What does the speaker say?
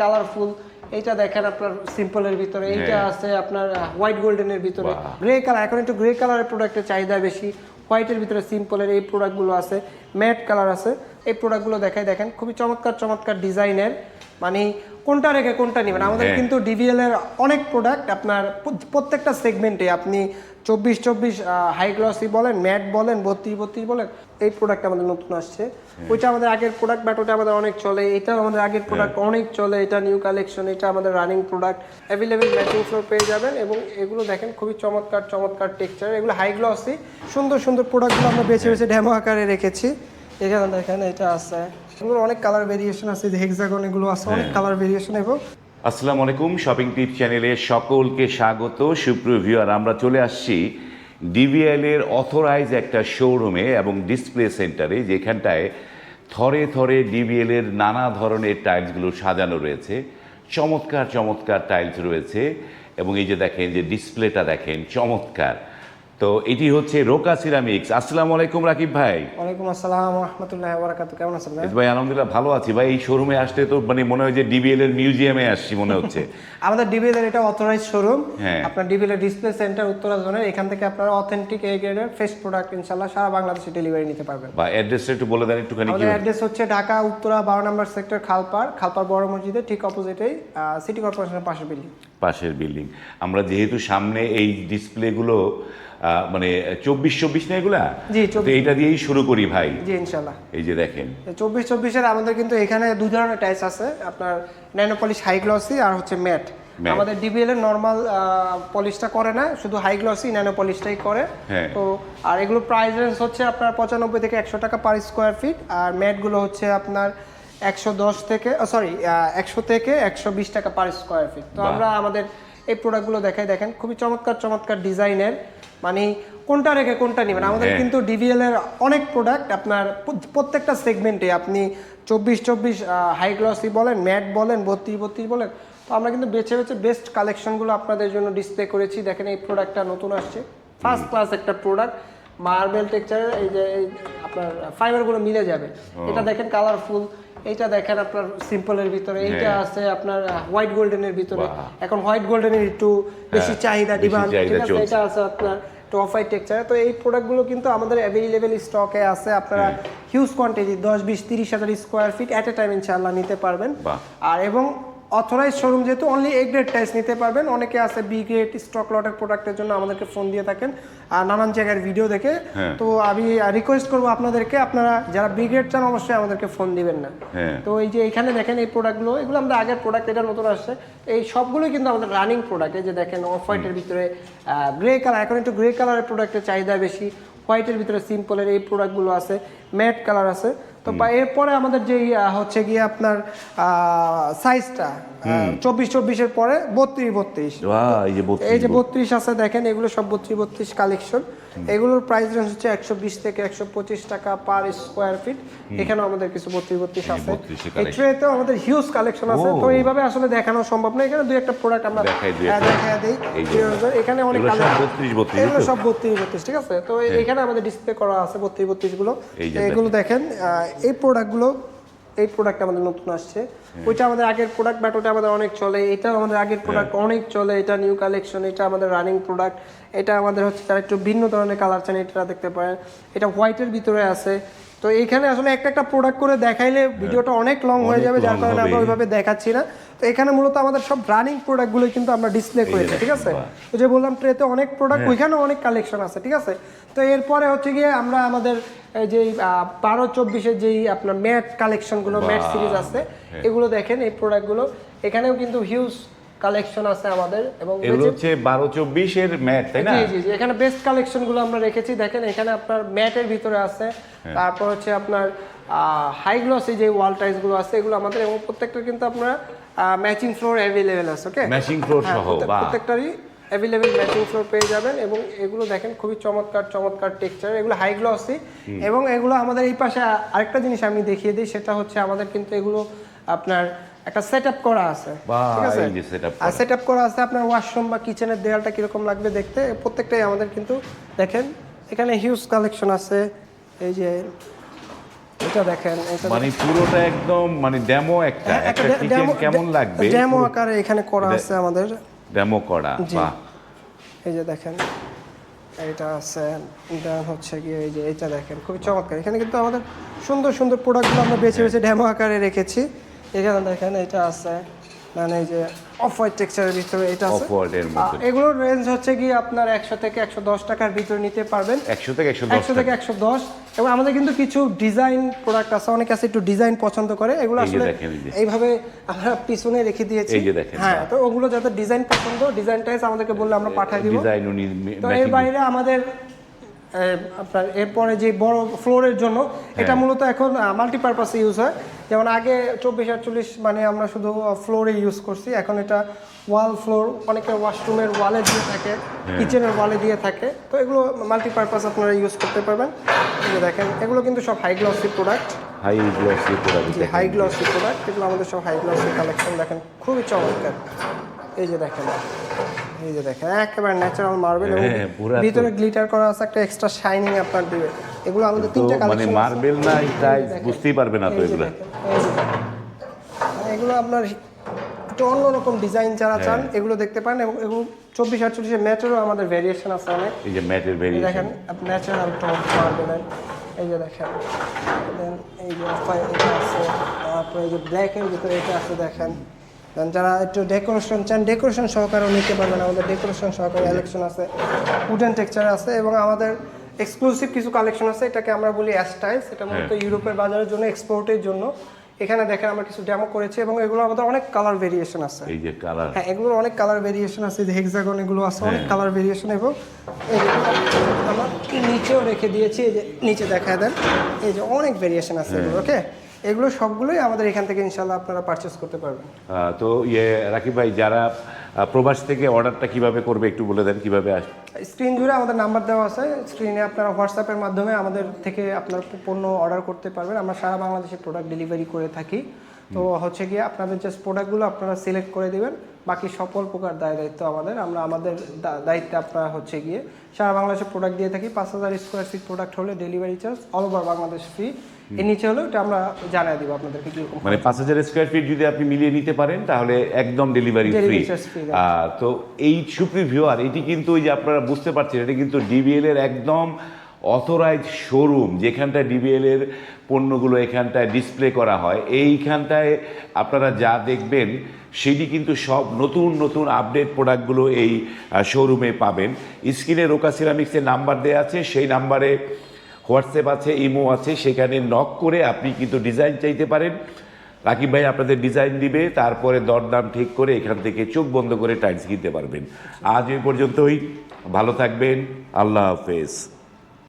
Colourful এইটা দেখেন আপনার সিম্পলের ভিতরে এইটা। আছে আপনার হোয়াইট গোল্ডেনের ভিতরে। গ্রে কালার এখন একটু গ্রে কালারের প্রোডাক্টের চাহিদা বেশি। হোয়াইটের ভিতরে সিম্পলের এই প্রোডাক্টগুলো আছে। ম্যাট কালার আছে। এই প্রোডাক্টগুলো দেখাই দেখেন খুবই চমৎকার চমৎকার ডিজাইনের মানে কোনটা রেখে কোনটা নেবেন? আমাদের হ্যাঁ। কিন্তু ডিভিএল এর অনেক প্রোডাক্ট আপনার প্রত্যেকটা সেগমেন্টে আপনি চব্বিশ চব্বিশ হাই গ্লসি বলেন ম্যাট বলেন বত্রিশ বত্রিশ বলেন এই প্রোডাক্ট আমাদের নতুন আসছে। ওইটা আমাদের আগের প্রোডাক্ট বাট ওটা আমাদের অনেক চলে। এটা আমাদের আগের প্রোডাক্ট অনেক চলে। এটা নিউ কালেকশন এটা আমাদের running product available matching floor পেয়ে যাবেন এবং এগুলো দেখেন খুবই চমৎকার চমৎকার টেক্সচার এগুলো হাই গ্লসি সুন্দর সুন্দর প্রোডাক্টগুলো আমরা বেছে বেছে ডেমো আকারে রেখেছি। এখানে দেখেন এটা আছে। এগুলো অনেক কালার ভেরিয়েশন আছে যে হেক্সাগন এগুলো আছে অনেক কালার ভেরিয়েশন এবং আসসালামু আলাইকুম শপিং টিপ চ্যানেলে সকলকে স্বাগত সুপ্রিয় ভিউয়ার আমরা চলে আসছি ডিভিএল এর অথরাইজ একটা শোরুমে এবং ডিসপ্লে সেন্টারে যেখানটায় থরে থরে ডিবিএল এর নানা ধরনের টাইলসগুলো সাজানো রয়েছে। চমৎকার চমৎকার টাইলস রয়েছে এবং এই যে দেখেন যে ডিসপ্লেটা দেখেন চমৎকার। তো এটি হচ্ছে রোকা সিরামিক্স। আসসালামু আলাইকুম রাকিব ভাই। ওয়ালাইকুম আসসালাম রহমতুল্লাহ বারাকাতু কেমন আছেন ভাই? ভাই আলহামদুলিল্লাহ ভালো আছি। ভাই এই শোরুমে আসতে তো মানে মনে হয় যে ডিবিএল এর মিউজিয়ামে আসছি মনে হচ্ছে। আমাদের ডিবিএল এর এটা অথরাইজ শোরুম হ্যাঁ। আপনার ডিবিএল এর ডিসপ্লে সেন্টার উত্তরা জোনের এখান থেকে আপনারা অথেন্টিক এ গ্রেডের ফ্রেশ প্রোডাক্ট ইনশাআল্লাহ সারা বাংলাদেশে ডেলিভারি নিতে পারবেন। বা অ্যাড্রেসটা একটু বলে দেন একটুখানি কি? আমাদের অ্যাড্রেস হচ্ছে ঢাকা উত্তরা বারো নম্বর সেক্টর খালপাড়। খালপাড় বড় মসজিদের ঠিক অপোজিটেই সিটি কর্পোরেশনের পাশের বিল্ডিং পাশের বিল্ডিং আমরা যেহেতু সামনে এই ডিসপ্লেগুলো আহ, মানে চব্বিশ চব্বিশ না এগুলা? জি, তো 24 এইটা দিয়েই শুরু করি ভাই। জি ইনশাআল্লাহ এই যে দেখেন। চব্বিশ চব্বিশের আমাদের কিন্তু এখানে দুই ধরনের টাইলস আছে। আপনার ন্যানোপলিশ হাই গ্লসি আর হচ্ছে ম্যাট। আমাদের ডিবিএল এর নর্মাল পলিশটা করে না শুধু হাই গ্লসি ন্যানো পলিশটাই করে। হ্যাঁ। তো আর এগুলো প্রাইস রেঞ্জ হচ্ছে আপনার পঁচানব্বই থেকে একশো টাকা পার স্কোয়ার ফিট আর ম্যাটগুলো হচ্ছে আপনার একশো দশ থেকে সরি একশো থেকে একশো বিশ টাকা পার স্কোয়ার ফিট তো আমরা আমাদের এই প্রোডাক্টগুলো দেখাই দেখেন খুবই চমৎকার চমৎকার ডিজাইনের। মানে কোনটা রেখে কোনটা নেবেন? আমাদের হ্যাঁ। কিন্তু ডিভিএল এর অনেক প্রোডাক্ট আপনার প্রত্যেকটা সেগমেন্টে আপনি চব্বিশ চব্বিশ হাই গ্লসি বলেন ম্যাট বলেন বত্রিশ বত্রিশ বলেন তো আমরা কিন্তু বেছে বেছে বেস্ট কালেকশনগুলো আপনাদের জন্য ডিসপ্লে করেছি। দেখেন এই প্রোডাক্টটা নতুন আসছে। ফার্স্ট ক্লাস একটা প্রোডাক্ট মার্বেল টেক্সচারের এই যে আপনার ফাইবারগুলো মিলে যাবে। এটা দেখেন কালারফুল এইটা দেখেন আপনার সিম্পলের ভিতরে এইটা হ্যাঁ। আছে আপনার হোয়াইট গোল্ডেনের ভিতরে। এখন হোয়াইট গোল্ডেনের একটু বেশি হ্যাঁ, চাহিদা ডিমান্ড এটা আছে আপনার টপ ফাইভ টেক্সচার তো এই প্রোডাক্টগুলো কিন্তু আমাদের অ্যাভেলেবেল স্টকে আছে। আপনারা হ্যাঁ। হিউজ কোয়ান্টিটি দশ বিশ তিরিশ হাজার square feet at a time ইনশাআল্লাহ নিতে পারবেন। আর এবং অথরাইজ শোরুম যেহেতু অনলি এ গ্রেড টাইস নিতে পারবেন। অনেকে আছে বি গ্রেড স্টক লটের প্রোডাক্টের জন্য আমাদেরকে ফোন দিয়ে থাকেন। আর নানান জায়গার ভিডিও দেখে। হ্যাঁ। তো আমি রিকোয়েস্ট করব আপনাদেরকে আপনারা যারা বি গ্রেড চান অবশ্যই আমাদেরকে ফোন দিবেন না। হ্যাঁ। তো এই যে এখানে দেখেন এই প্রোডাক্টগুলো এগুলো আমরা আগের প্রোডাক্ট এটা নতুন আসছে। এই সবগুলোই কিন্তু আমাদের রানিং প্রোডাক্ট এই যে দেখেন অফ হোয়াইটের ভিতরে গ্রে কালার এখন একটু গ্রে কালারের প্রোডাক্টের চাহিদা বেশি। হোয়াইটের ভিতরে সিম্পলের এই প্রোডাক্টগুলো আছে। ম্যাট কালার আছে। তো বা এরপরে আমাদের যে হচ্ছে গিয়ে আপনার সাইজটা চব্বিশ চব্বিশের পরে বত্রিশ বত্রিশ। এই যে বত্রিশ, এই যে বত্রিশ। আছে দেখেন এগুলো সব বত্রিশ বত্রিশ কালেকশন এগুলোর প্রাইস রেঞ্জ হচ্ছে একশো বিশ থেকে একশো পঁচিশ টাকা পার স্কোয়ার ফিট এখানেও আমাদের কিছু বত্রিশ বত্রিশ আছে। 32 এই collection। ট্রেতেও আমাদের হিউজ কালেকশন আছে। তো এইভাবে আসলে দেখানো সম্ভব না। এখানে দুই একটা প্রোডাক্ট আমরা দেখাই দুই এখানে অনেক এগুলো সব color- 32 32 এগুলো তো? সব বত্রিশ বত্রিশ ঠিক আছে? তো এখানে আমাদের ডিসপ্লে করা আছে বত্রিশ বত্রিশগুলো এগুলো দেখেন এই প্রোডাক্টগুলো এই প্রোডাক্ট আমাদের নতুন আসছে। হ্যাঁ। ওইটা আমাদের আগের প্রোডাক্ট বাট ওটা আমাদের অনেক চলে। এটা আমাদের আগের প্রোডাক্ট হ্যাঁ। অনেক চলে। এটা নিউ কালেকশন এটা আমাদের রানিং প্রোডাক্ট এটা আমাদের হচ্ছে তার একটু ভিন্ন ধরনের কালার চান এটা দেখতে পারেন। এটা হোয়াইটের ভিতরে আছে। তো এইখানে আসলে একটা একটা প্রোডাক্ট করে দেখাইলে ভিডিওটা অনেক লং হয়ে হ্যাঁ। যাবে যার কারণে আমরা ওইভাবে দেখাচ্ছি না। তো এখানে মূলত আমাদের সব রানিং প্রোডাক্টগুলো কিন্তু আমরা ডিসপ্লে করেছি ঠিক আছে? তো যে বললাম ট্রেতে অনেক প্রোডাক্ট হ্যাঁ। ওইখানে অনেক কালেকশন আছে ঠিক আছে? তো এরপরে হচ্ছে গিয়ে আমরা আমাদের যে বারো চব্বিশের যেই আপনার ম্যাট কালেকশনগুলো ম্যাট সিরিজ আছে এগুলো দেখেন এই প্রোডাক্টগুলো এখানেও কিন্তু হিউজ কালেকশন আছে আমাদের এবং এগুলো হচ্ছে বারো চব্বিশের ম্যাট তাই না? জি জি জি। এখানে বেস্ট কালেকশনগুলো আমরা রেখেছি। দেখেন এখানে আপনার ম্যাটের ভিতরে আছে। হ্যাঁ। তারপর হচ্ছে আপনার হাই গ্লসি যে ওয়াল টাইলসগুলো আছে এগুলো আমাদের এবং প্রত্যেকটা কিন্তু আপনার ম্যাচিং ফ্লোর অ্যাভেলেবেল আছে ওকে ম্যাচিং ফ্লোর সহ প্রত্যেকটারই অ্যাভেলেবেল ম্যাচিং ফ্লোর পেয়ে যাবেন এবং এগুলো দেখেন খুবই চমৎকার চমৎকার টেক্সচার এগুলো হাই গ্লসি এবং এগুলো আমাদের এই পাশে আরেকটা জিনিস আমি দেখিয়ে দিই সেটা হচ্ছে আমাদের কিন্তু এগুলো আপনার একটা সেট করা আছে। ঠিক আছে? আর সেট করা আছে আপনার ওয়াশরুম বা কিচেনের দেয়ালটা কীরকম লাগবে দেখতে? প্রত্যেকটাই আমাদের কিন্তু দেখেন এখানে হিউজ কালেকশন আছে। এই যে এটা দেখেন এটা মানে পুরোটা একদম মানে ডেমো একটা। একটা কিচেন কেমন লাগবে? ডেমো আকারে এখানে করা আছে আমাদের। ডেমো করা। বাহ। এই যে দেখেন এটা আছে। দেন হচ্ছে গিয়ে এই যে এটা দেখেন খুবই চমৎকার। এখানে কিন্তু আমাদের সুন্দর সুন্দর প্রোডাক্টগুলো আমরা বেছে বেছে ডেমো আকারে রেখেছি। এখানে দেখেন এটা আছে মানে যে অফ হোয়াইট টেক্সচারের ভিতরে এটা আছে। Off-white এর মধ্যে। এগুলোর রেঞ্জ হচ্ছে গিয়ে আপনার একশো থেকে একশো দশ টাকার ভিতরে নিতে পারবেন। একশো থেকে একশো দশ একশো থেকে একশো দশ। এবং আমাদের কিন্তু কিছু ডিজাইন প্রোডাক্ট আছে অনেকে আছে একটু ডিজাইন পছন্দ করে। এগুলো আসলে। এইভাবে আমরা পিছনে রেখে দিয়েছি। এই যে দেখেন, হ্যাঁ তো ওগুলো যাদের ডিজাইন পছন্দ ডিজাইন টাইস আমাদেরকে বললে আমরা পাঠিয়ে দিব। ডিজাইন উনি তো এর বাইরে আমাদের আপনার এরপরে যে বড় ফ্লোরের জন্য হ্যাঁ। এটা মূলত এখন মাল্টিপারপাসে ইউজ হয়। যেমন আগে চব্বিশ আটচল্লিশ মানে আমরা শুধু ফ্লোরে ইউজ করছি এখন এটা ওয়াল ফ্লোর অনেকে ওয়াশরুমের ওয়ালে দিয়ে থাকে হ্যাঁ। কিচেনের ওয়ালে দিয়ে থাকে। তো এগুলো মাল্টিপারপাস আপনারা ইউজ করতে পারবেন। দেখেন এগুলো কিন্তু সব high glossy product high glossy product high glossy product এগুলো আমাদের সব হাই গ্লসি কালেকশন দেখেন খুবই চমৎকার। এই যে দেখেন এই যে দেখেন একেবারে ন্যাচারাল মার্বেল হ্যাঁ, ভিতরে গ্লিটার করা আছে একটা এক্সট্রা শাইনিং আপনার দিবে। এগুলো আমাদের তিনটা মানে কালেকশন মার্বেল না টাইলস বুঝতেই পারবে না তো এগুলো। এগুলো আপনার একটু অন্যরকম ডিজাইন যারা হ্যাঁ। চান এগুলো দেখতে পান এবং এগুলো চব্বিশ আটচল্লিশের ম্যাচেরও আমাদের ভেরিয়েশন আছে অনেক। এই যে ভেরিয়েশন দেখেন ন্যাচারাল টোন মার্বেলের এই যে দেখেন দেন এই যে এটা আছে তারপরে এই যে ব্ল্যাকের ভিতরে এটা আছে দেখেন। দেন যারা একটু ডেকোরেশন চান ডেকোরেশন সহকারেও নিতে পারবেন। আমাদের ডেকোরেশন সহকারে কালেকশন আছে উডেন টেক্সচার আছে এবং আমাদের এক্সক্লুসিভ কিছু কালেকশন আছে এটাকে আমরা বলি অ্যাস্টাইলস এটা মূলত ইউরোপের বাজারের জন্য এক্সপোর্টের জন্য। এখানে দেখেন আমরা কিছু ডেমো করেছি এবং এগুলো আমাদের অনেক কালার ভেরিয়েশন আছে। এই যে কালার হ্যাঁ এগুলোর অনেক কালার ভেরিয়েশন আছে যে হেক্সাগন এগুলো আছে অনেক কালার ভেরিয়েশন এবং আমরা নিচেও রেখে দিয়েছি এই যে নিচে দেখায় দেন। এই যে অনেক ভেরিয়েশন আছে এগুলো ওকে এগুলো সবগুলোই আমাদের এখান থেকে ইনশাল্লাহ আপনারা পারচেস করতে পারবেন। তো ইয়ে রাকিব ভাই যারা প্রবাস থেকে অর্ডারটা কীভাবে করবে একটু বলে দেন, কীভাবে আসবে স্ক্রিন জুড়ে আমাদের নাম্বার দেওয়া আছে। স্ক্রিনে আপনারা হোয়াটসঅ্যাপের মাধ্যমে আমাদের থেকে আপনার পণ্য অর্ডার করতে পারবেন। আমরা সারা বাংলাদেশে প্রোডাক্ট ডেলিভারি করে থাকি। তো হচ্ছে গিয়ে আপনাদের যে প্রোডাক্টগুলো আপনারা সিলেক্ট করে দিবেন বাকি সকল প্রকার দায় দায়িত্ব আমাদের। আমরা আমাদের দায়িত্বে আপনারা হচ্ছে গিয়ে সারা বাংলাদেশে প্রোডাক্ট দিয়ে থাকি। পাঁচ হাজার স্কোয়ার ফিট প্রোডাক্ট হলে delivery charge all over Bangladesh free এর নিচে হলেও এটা আমরা জানিয়ে দিব আপনাদেরকে কীরকম মানে পাঁচ হাজার স্কোয়ার ফিট যদি আপনি মিলিয়ে নিতে পারেন তাহলে একদম ডেলিভারি ফ্রি তো এই সুপ্রি ভিউয়ার এটি কিন্তু ওই যে আপনারা বুঝতে পারছেন এটা কিন্তু ডিবিএল এর একদম অথরাইজ শোরুম যেখানটায় ডিবিএল এর পণ্যগুলো এখানটায় ডিসপ্লে করা হয়, এইখানটায় আপনারা যা দেখবেন, সেটি কিন্তু সব নতুন নতুন আপডেট প্রোডাক্টগুলো এই শোরুমে পাবেন। স্ক্রিনে রোকা সিরামিক্সের নাম্বার দেওয়া আছে, সেই নাম্বারে হোয়াটসঅ্যাপ আছে, ইমো আছে, সেখানে নক করে আপনি কিন্তু ডিজাইন চাইতে পারেন। রাকিব ভাই আপনাদের ডিজাইন দিবে, তারপরে দরদাম ঠিক করে এখান থেকে চোখ বন্ধ করে টাইলস কিনতে পারবেন। আজ এই পর্যন্তই, ভালো থাকবেন, আল্লাহ হাফেজ।